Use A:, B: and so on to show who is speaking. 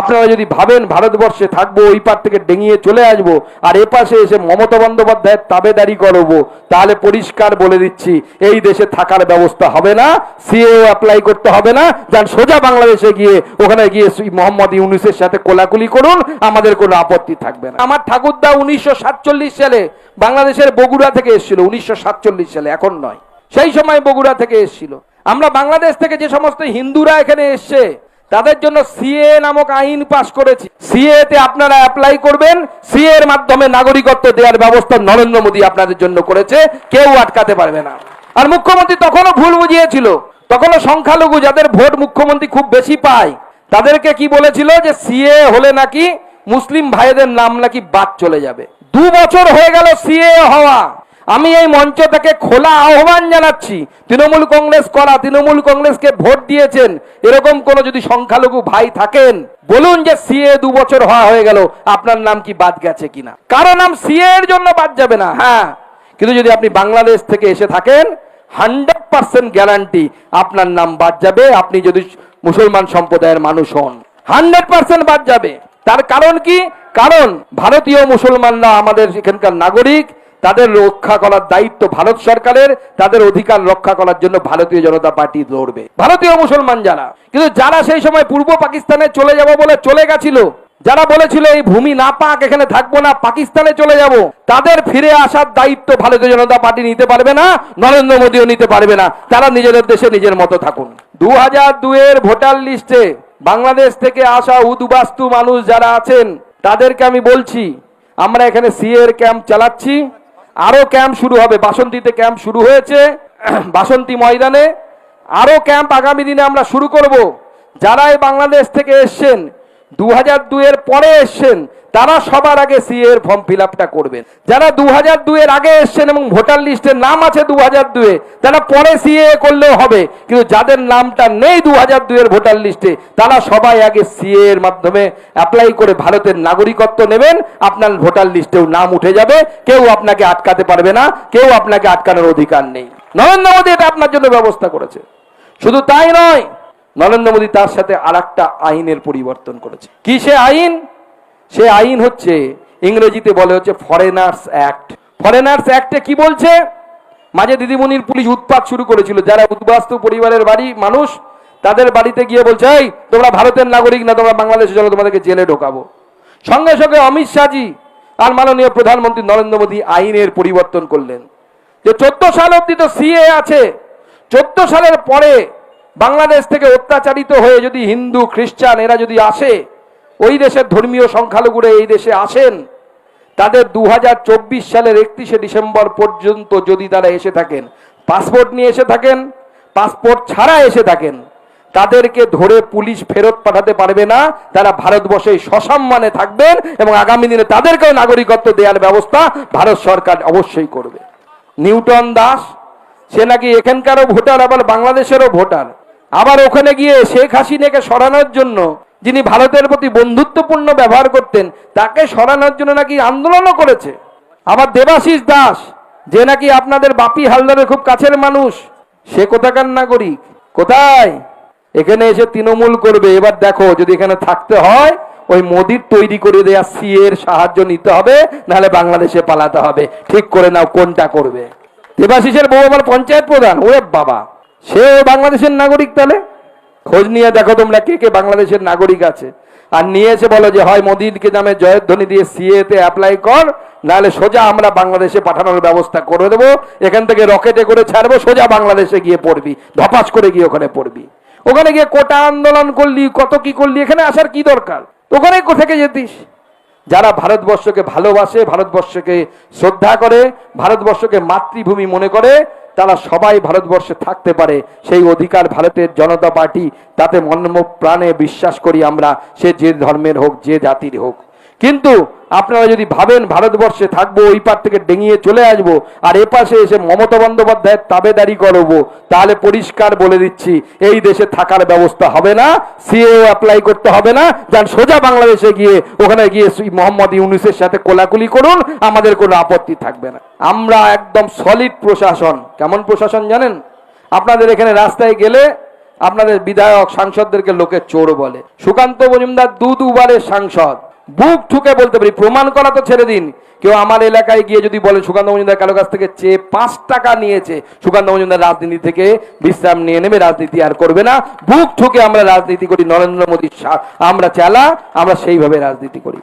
A: আপনারা যদি ভাবেন ভারতবর্ষে থাকব, ওই পার থেকে ডেঙিয়ে চলে আসব, আর এ পাশে এসে মমতা বন্দ্যোপাধ্যায়ের তাবেদারি করব তাহলে পরিষ্কার বলে দিচ্ছি, এই দেশে থাকার ব্যবস্থা হবে না সিএও অ্যাপ্লাই করতে হবে না, যান সোজা বাংলাদেশে গিয়ে, ওখানে গিয়ে মোহাম্মদ ইউনুসের সাথে কোলাকুলি করুন, আমাদের কোনো আপত্তি থাকবে না। আমার ঠাকুরদা উনিশশো সাতচল্লিশ সালে বাংলাদেশের বগুড়া থেকে এসেছিল, উনিশশো সাতচল্লিশ সালে, এখন নয়। সেই সময় বগুড়া থেকে এসেছিল। আমরা বাংলাদেশ থেকে যে সমস্ত হিন্দুরা এখানে এসছে তাদের জন্য সিএ নামক আইন পাশ করেছি। সিএ তে আপনারা অ্যাপ্লাই করবেন সিএ এর মাধ্যমে নাগরিকত্ব দেওয়ার ব্যবস্থা নরেন্দ্র মোদী আপনাদের জন্য করেছে, কেউ আটকাতে পারবে না। আর মুখ্যমন্ত্রী তখনও ভুল বুঝিয়েছিল, তখনও সংখ্যালঘু যাদের ভোট মুখ্যমন্ত্রী খুব বেশি পায়, তাদেরকে কি বলেছিল যে সিএ হলে নাকি মুসলিম ভাইদের নাম নাকি বাদ চলে যাবে। দু বছর হয়ে গেল সিএ হওয়া। আমি এই মঞ্চ থেকে খোলা আহ্বান জানাচ্ছি। তৃণমূল কংগ্রেস করা, তৃণমূল কংগ্রেসকে ভোট দিয়েছেন, এরকম কোন যদি সংখ্যালঘু ভাই থাকেন, বলুন যে সিএ দু বছর হওয়া হয়ে গেল, আপনার নাম কি বাদ গেছে কিনা? কারও নাম সিএ এর জন্য বাদ যাবে না হ্যাঁ। কিন্তু যদি আপনি বাংলাদেশ থেকে এসে থাকেন, হান্ড্রেড পার্সেন্ট গ্যারান্টি আপনার নাম বাদ যাবে, আপনি যদি মুসলমান সম্প্রদায়ের মানুষ হন, হান্ড্রেড পার্সেন্ট বাদ যাবে। তার কারণ কি? কারণ ভারতীয় মুসলমানরা আমাদের এখানকার নাগরিক তাদের রক্ষা করার দায়িত্ব ভারত সরকারের, তাদের অধিকার রক্ষা করার জন্য ভারতীয় জনতা পার্টি লড়বে। ভারতীয় মুসলমান যারা, কিন্তু যারা সেই সময় পূর্ব পাকিস্তানে চলে যাব বলে চলে গেছিল, যারা বলেছিল এই ভূমি না পাক, এখানে থাকব না, পাকিস্তানে চলে যাব, তাদের ফিরে আসার দায়িত্ব ভারতীয় জনতা পার্টি নিতে পারবে না, নরেন্দ্র মোদীও নিতে পারবে না। তারা নিজেদের দেশে নিজের মতো থাকুন। দু হাজার দুয়ের ভোটার লিস্টে বাংলাদেশ থেকে আসা উদ্বাস্তু মানুষ যারা আছেন, তাদেরকে আমি বলছি, আমরা এখানে সিএর ক্যাম্প চালাচ্ছি। আরও ক্যাম্প শুরু হবে। বাসন্তীতে ক্যাম্প শুরু হয়েছে। বাসন্তী ময়দানে আরও ক্যাম্প আগামী দিনে আমরা শুরু করব। যারা এই বাংলাদেশ থেকে এসছেন দু হাজার দুয়ের পরে এসছেন তারা সবার আগে সিএ এর ফর্ম ফিল আপটা করবেন। যারা দু হাজার দুয়ের আগে এসছেন এবং ভোটার লিস্টে নাম আছে দু হাজার দুয়ে তারা পরে সিএ করলেও হবে। কিন্তু যাদের নামটা নেই দু হাজার দুয়ের ভোটার লিস্টে, তারা সবাই আগে সিএ এর মাধ্যমে অ্যাপ্লাই করে ভারতের নাগরিকত্ব নেবেন। আপনার ভোটার লিস্টেও নাম উঠে যাবে। কেউ আপনাকে আটকাতে পারবে না। কেউ আপনাকে আটকানোর অধিকার নেই। নরেন্দ্র মোদী এটা আপনার জন্য ব্যবস্থা করেছে। শুধু তাই নয়, নরেন্দ্র মোদী তার সাথে আর আইনের পরিবর্তন করেছে। কি সে আইন? সে আইন হচ্ছে, ইংরেজিতে বলে হচ্ছে ফরেনার্স অ্যাক্ট ফরেনার্স অ্যাক্টে কি বলছে? মাঝে দিদিমণির পুলিশ উৎপাত শুরু করেছিল। যারা উদ্বাস্তু পরিবারের বাড়ি, মানুষ, তাদের বাড়িতে গিয়ে বলছে, এই, তোমরা ভারতের নাগরিক না, তোমরা বাংলাদেশের জন্য তোমাদেরকে জেলে ঢোকাবো। সঙ্গে সঙ্গে অমিত শাহজি আর মাননীয় প্রধানমন্ত্রী নরেন্দ্র মোদী আইনের পরিবর্তন করলেন। যে চোদ্দ সাল অব্দি তো সিএ আছে। চোদ্দ সালের পরে বাংলাদেশ থেকে অত্যাচারিত হয়ে যদি হিন্দু, খ্রিস্টান এরা যদি আসে ওই দেশের ধর্মীয় সংখ্যালঘুরা এই দেশে আসেন, তাদের দু হাজার চব্বিশ সালের একত্রিশে ডিসেম্বর পর্যন্ত যদি তারা এসে থাকেন, পাসপোর্ট নিয়ে এসে থাকেন, পাসপোর্ট ছাড়া এসে থাকেন, তাদেরকে ধরে পুলিশ ফেরত পাঠাতে পারবে না, তারা ভারতবর্ষে সসম্মানে থাকবেন এবং আগামী দিনে তাদেরকেও নাগরিকত্ব দেওয়ার ব্যবস্থা ভারত সরকার অবশ্যই করবে। নিউটন দাস, সে নাকি এখানকারও ভোটার, আবার বাংলাদেশেরও ভোটার। আবার ওখানে গিয়ে শেখ হাসিনাকে সরানোর জন্য যিনি ভারতের প্রতি বন্ধুত্বপূর্ণ ব্যবহার করতেন, তাকে সরানোর জন্য নাকি আন্দোলনও করেছে। আবার দেবাশিস দাস, যে নাকি আপনাদের বাপি হালদারের খুব কাছের মানুষ, সে কোথাকার নাগরিক? কোথায়? এখানে এসে তৃণমূল করবে। এবার দেখো, যদি এখানে থাকতে হয়, ওই মোদির তৈরি করে দেয়া সি এর সাহায্য নিতে হবে, নাহলে বাংলাদেশে পালাতে হবে। ঠিক করে নাও, কোনটা করবে? দেবাশিসের বউ আমার পঞ্চায়েত প্রধান, ওরে বাবা। সে বাংলাদেশের নাগরিক তাহলে? খোঁজ নিয়ে দেখো তোমরা কে কে বাংলাদেশের নাগরিক আছে। আর নিয়ে এসে বলো যে, হয় মোদিকে নামে জয়ধ্বনি দিয়ে সিএ তে অ্যাপ্লাই কর, নাহলে সোজা আমরা বাংলাদেশে পাঠানোর ব্যবস্থা করে দেবো। এখান থেকে রকেটে করে ছাড়বো, সোজা বাংলাদেশে গিয়ে পড়বি, ধপাস করে গিয়ে ওখানে পড়বি। ওখানে গিয়ে কোটা আন্দোলন করলি, কত কি করলি, এখানে আসার কি দরকার? ওখানে কোথেকে যেতিস? যারা ভারতবর্ষকে ভালোবাসে, ভারতবর্ষকে শ্রদ্ধা করে, ভারতবর্ষকে মাতৃভূমি মনে করে তারা সবাই ভারতবর্ষে থাকতে পারে, সেই অধিকার ভারতের জনতা পার্টি, তাতে মন্ম প্রাণে বিশ্বাস করি আমরা, সে যে ধর্মের হোক, যে জাতির হোক। কিন্তু আপনারা যদি ভাবেন ভারতবর্ষে থাকব, ওই পার থেকে ডেঙিয়ে চলে আসব, আর এ পাশে এসে মমতা বন্দ্যোপাধ্যায়ের তাবেদারি করব, তাহলে পরিষ্কার বলে দিচ্ছি, এই দেশে থাকার ব্যবস্থা হবে না সিএও অ্যাপ্লাই করতে হবে না, যান সোজা বাংলাদেশে গিয়ে, ওখানে গিয়ে মোহাম্মদ ইউনুসের সাথে কোলাকুলি করুন, আমাদের কোনো আপত্তি থাকবে না। আমরা একদম সলিড প্রশাসন। কেমন প্রশাসন জানেন? আপনাদের এখানে রাস্তায় গেলে আপনাদের বিধায়ক, সাংসদদেরকে লোকে চোর বলে। সুকান্ত মজুমদার দু দুবারের সাংসদ। বুক ঠুকে বলতে পারি, প্রমাণ করা তো ছেড়ে দিন। কেউ আমার এলাকায় গিয়ে যদি বলে, সুকান্ত মজুমদার কারও কাছ থেকে চেয়ে পাঁচ টাকা নিয়েছে। সুকান্ত মজুমদার রাজনীতি থেকে বিশ্রাম নিয়ে নেবে, রাজনীতি আর করবে না। বুক ঠুকে আমরা রাজনীতি করি, নরেন্দ্র মোদী আমরা চালা, আমরা সেইভাবে রাজনীতি করি।